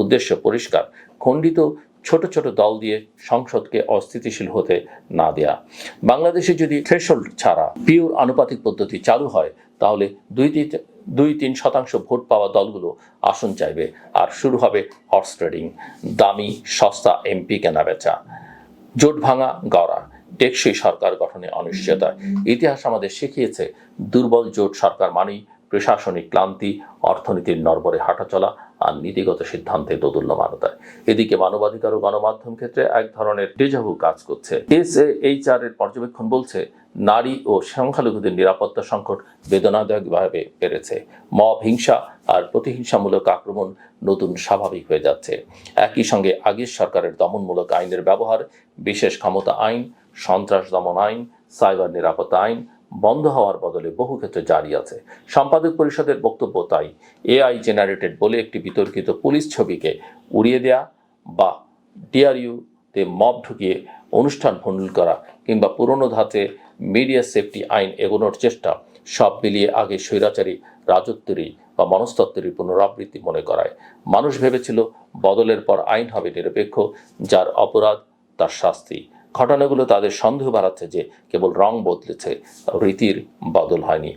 উদ্দেশ্য পরিষ্কার, খণ্ডিত ছোট ছোট দল দিয়ে সংসদকে অস্থিতিশীল হতে না দেয়া। বাংলাদেশে যদি থ্রেশহোল্ড ছাড়া পিওর আনুপাতিক পদ্ধতি চালু হয়, তাহলে দুই দুই তিন শতাংশ ভোট পাওয়া দলগুলো আসন চাইবে আর শুরু হবে হর্স ট্রেডিং দামি, সস্তা এমপি কেনা বেচা জোট ভাঙা গড়া, টেকসই সরকার গঠনে অনিশ্চয়তা। ইতিহাস আমাদের শিখিয়েছে, দুর্বল জোট সরকার মানেই প্রশাসনিক ক্লান্তি, অর্থনীতির নরবরে হাঁটাচলা আর নীতিগত সিদ্ধান্তে দোদুল্যমানতা এদিকে মানবাধিকার ও গণমাধ্যম ক্ষেত্রে এক ধরনের ডেজাভু কাজ করছে। এস এইচ আর এর পর্যবেক্ষণ বলছে, নারী ও সংখ্যালঘুদের নিরাপত্তা সংকট বেদনাদায়কভাবে বেড়েছে। মব হিংসা আর প্রতিহিংসামূলক আক্রমণ নতুন স্বাভাবিক হয়ে যাচ্ছে। একই সঙ্গে আগের সরকারের দমনমূলক আইনের ব্যবহার, বিশেষ ক্ষমতা আইন, সন্ত্রাস দমন আইন, সাইবার নিরাপত্তা আইন বন্ধ হওয়ার বদলে বহু ক্ষেত্রে জারি আছে। সম্পাদক পরিষদের বক্তব্য তাই, এআই জেনারেটেড বলে একটি বিতর্কিত পুলিশ ছবিকে উড়িয়ে দেয়া বা ডিআরইউতে মব ঢুকিয়ে অনুষ্ঠান ভণ্ডুল করা কিংবা পুরনো ধাঁচে মিডিয়া সেফটি আইন এগোনোর চেষ্টা, সব মিলিয়ে আগে স্বৈরাচারী রাজত্বেরই বা মনস্তত্ত্বেরই পুনরাবৃত্তি মনে করায়। মানুষ ভেবেছিল বদলের পর আইন হবে নিরপেক্ষ, যার অপরাধ তার শাস্তি। ঘটনাগুলো তাদের সন্দেহ বাড়াচ্ছে যে কেবল রং বদলেছে রীতির বদল হয়নি।